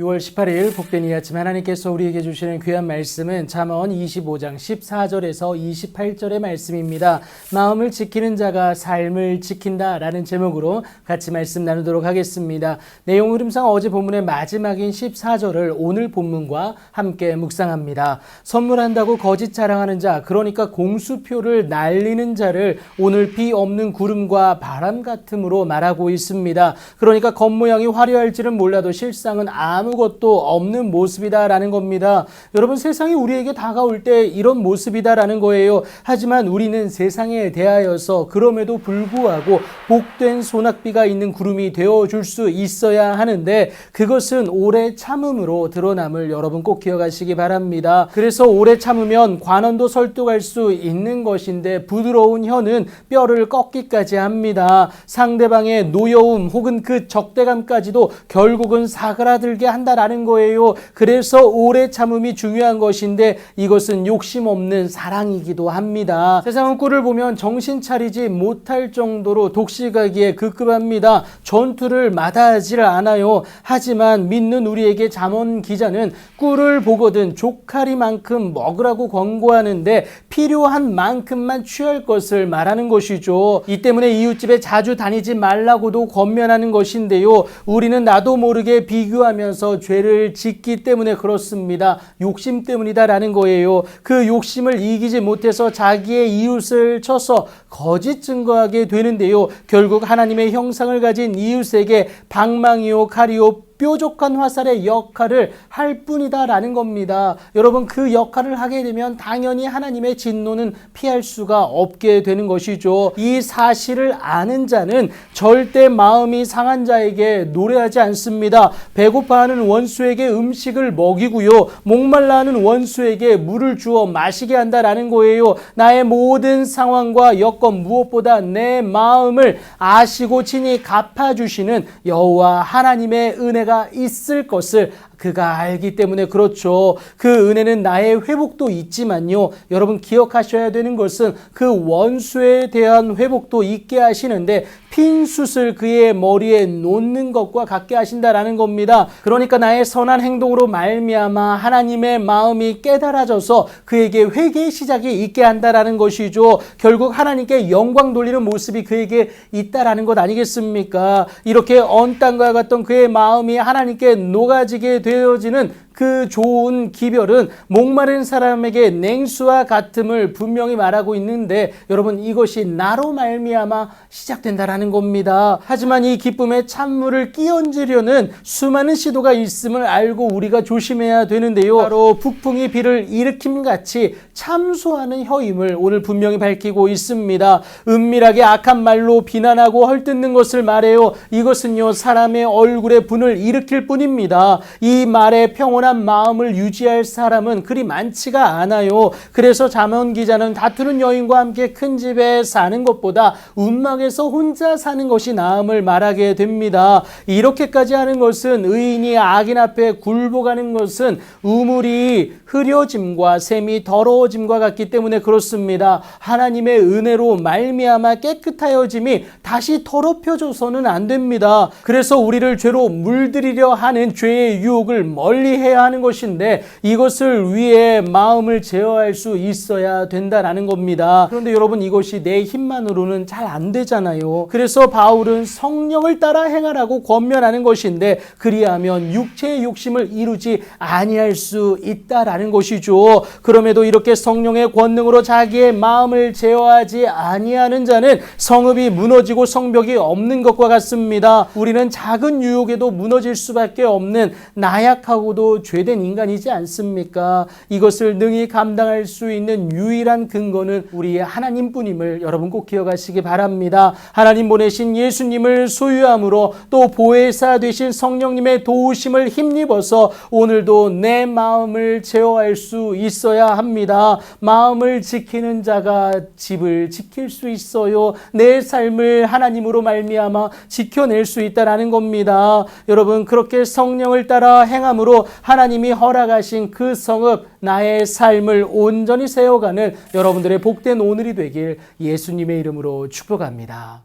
6월 18일 복된 이 아침 하나님께서 우리에게 주시는 귀한 말씀은 잠언 25장 14절에서 28절의 말씀입니다. 마음을 지키는 자가 삶을 지킨다 라는 제목으로 같이 말씀 나누도록 하겠습니다. 내용 흐름상 어제 본문의 마지막인 14절을 오늘 본문과 함께 묵상합니다. 선물한다고 거짓 자랑하는 자, 그러니까 공수표를 날리는 자를 오늘 비 없는 구름과 바람 같음으로 말하고 있습니다. 그러니까 겉모양이 화려할지는 몰라도 실상은 아무 것도 없는 모습이다라는 겁니다. 여러분 세상이 우리에게 다가올 때 이런 모습이다라는 거예요. 하지만 우리는 세상에 대하여서 그럼에도 불구하고 복된 소낙비가 있는 구름이 되어 줄 수 있어야 하는데 그것은 오래 참음으로 드러남을 여러분 꼭 기억하시기 바랍니다. 그래서 오래 참으면 관원도 설득할 수 있는 것인데 부드러운 혀는 뼈를 꺾기까지 합니다. 상대방의 노여움 혹은 그 적대감까지도 결국은 사그라들게 한다라는 거예요. 그래서 오래 참음이 중요한 것인데 이것은 욕심 없는 사랑이기도 합니다. 세상은 꿀을 보면 정신 차리지 못할 정도로 독식하기에 급급합니다. 전투를 마다하지를 않아요. 하지만 믿는 우리에게 잠언 기자는 꿀을 보거든 조카리만큼 먹으라고 권고하는데 필요한 만큼만 취할 것을 말하는 것이죠. 이 때문에 이웃집에 자주 다니지 말라고도 권면하는 것인데요. 우리는 나도 모르게 비교하면서 죄를 짓기 때문에 그렇습니다. 욕심 때문이다라는 거예요. 그 욕심을 이기지 못해서 자기의 이웃을 쳐서 거짓 증거하게 되는데요. 결국 하나님의 형상을 가진 이웃에게 방망이요 칼이요 뾰족한 화살의 역할을 할 뿐이다라는 겁니다. 여러분 그 역할을 하게 되면 당연히 하나님의 진노는 피할 수가 없게 되는 것이죠. 이 사실을 아는 자는 절대 마음이 상한 자에게 노래하지 않습니다. 배고파하는 원수에게 음식을 먹이고요. 목말라하는 원수에게 물을 주어 마시게 한다라는 거예요. 나의 모든 상황과 여건 무엇보다 내 마음을 아시고 친히 갚아주시는 여호와 하나님의 은혜가 있을 것을 그가 알기 때문에 그렇죠. 그 은혜는 나의 회복도 있지만요. 여러분 기억하셔야 되는 것은 그 원수에 대한 회복도 있게 하시는데 핀 숯을 그의 머리에 놓는 것과 같게 하신다라는 겁니다. 그러니까 나의 선한 행동으로 말미암아 하나님의 마음이 깨달아져서 그에게 회개의 시작이 있게 한다라는 것이죠. 결국 하나님께 영광 돌리는 모습이 그에게 있다라는 것 아니겠습니까? 이렇게 언 땅과 같던 그의 마음이 하나님께 녹아지게 되 어지는 그 좋은 기별은 목마른 사람에게 냉수와 같음을 분명히 말하고 있는데 여러분 이것이 나로 말미암아 시작된다라는 겁니다. 하지만 이 기쁨에 찬물을 끼얹으려는 수많은 시도가 있음을 알고 우리가 조심해야 되는데요. 바로 북풍이 비를 일으킴 같이 참소하는 혀임을 오늘 분명히 밝히고 있습니다. 은밀하게 악한 말로 비난하고 헐뜯는 것을 말해요. 이것은요 사람의 얼굴에 분을 일으킬 뿐입니다. 이 말에 평온 한 마음을 유지할 사람은 그리 많지가 않아요. 그래서 잠언 기자는 다투는 여인과 함께 큰 집에 사는 것보다 운막에서 혼자 사는 것이 나음을 말하게 됩니다. 이렇게까지 하는 것은 의인이 악인 앞에 굴복하는 것은 우물이 흐려짐과 샘이 더러워짐과 같기 때문에 그렇습니다. 하나님의 은혜로 말미암아 깨끗하여짐이 다시 더럽혀져서는 안 됩니다. 그래서 우리를 죄로 물들이려 하는 죄의 유혹을 멀리 해야 하는 것인데 이것을 위해 마음을 제어할 수 있어야 된다라는 겁니다. 그런데 여러분 이것이 내 힘만으로는 잘 안 되잖아요. 그래서 바울은 성령을 따라 행하라고 권면하는 것인데 그리하면 육체의 욕심을 이루지 아니할 수 있다라는 것이죠. 그럼에도 이렇게 성령의 권능으로 자기의 마음을 제어하지 아니하는 자는 성읍이 무너지고 성벽이 없는 것과 같습니다. 우리는 작은 유혹에도 무너질 수밖에 없는 나약하고도 죄된 인간이지 않습니까? 이것을 능히 감당할 수 있는 유일한 근거는 우리 하나님뿐임을 여러분 꼭 기억하시기 바랍니다. 하나님 보내신 예수님을 소유함으로 또 보혜사 되신 성령님의 도우심을 힘입어서 오늘도 내 마음을 제어할 수 있어야 합니다. 마음을 지키는 자가 집을 지킬 수 있어요. 내 삶을 하나님으로 말미암아 지켜낼 수 있다라는 겁니다. 여러분 그렇게 성령을 따라 행함으로 하나님이 허락하신 그 성읍 나의 삶을 온전히 세워가는 여러분들의 복된 오늘이 되길 예수님의 이름으로 축복합니다.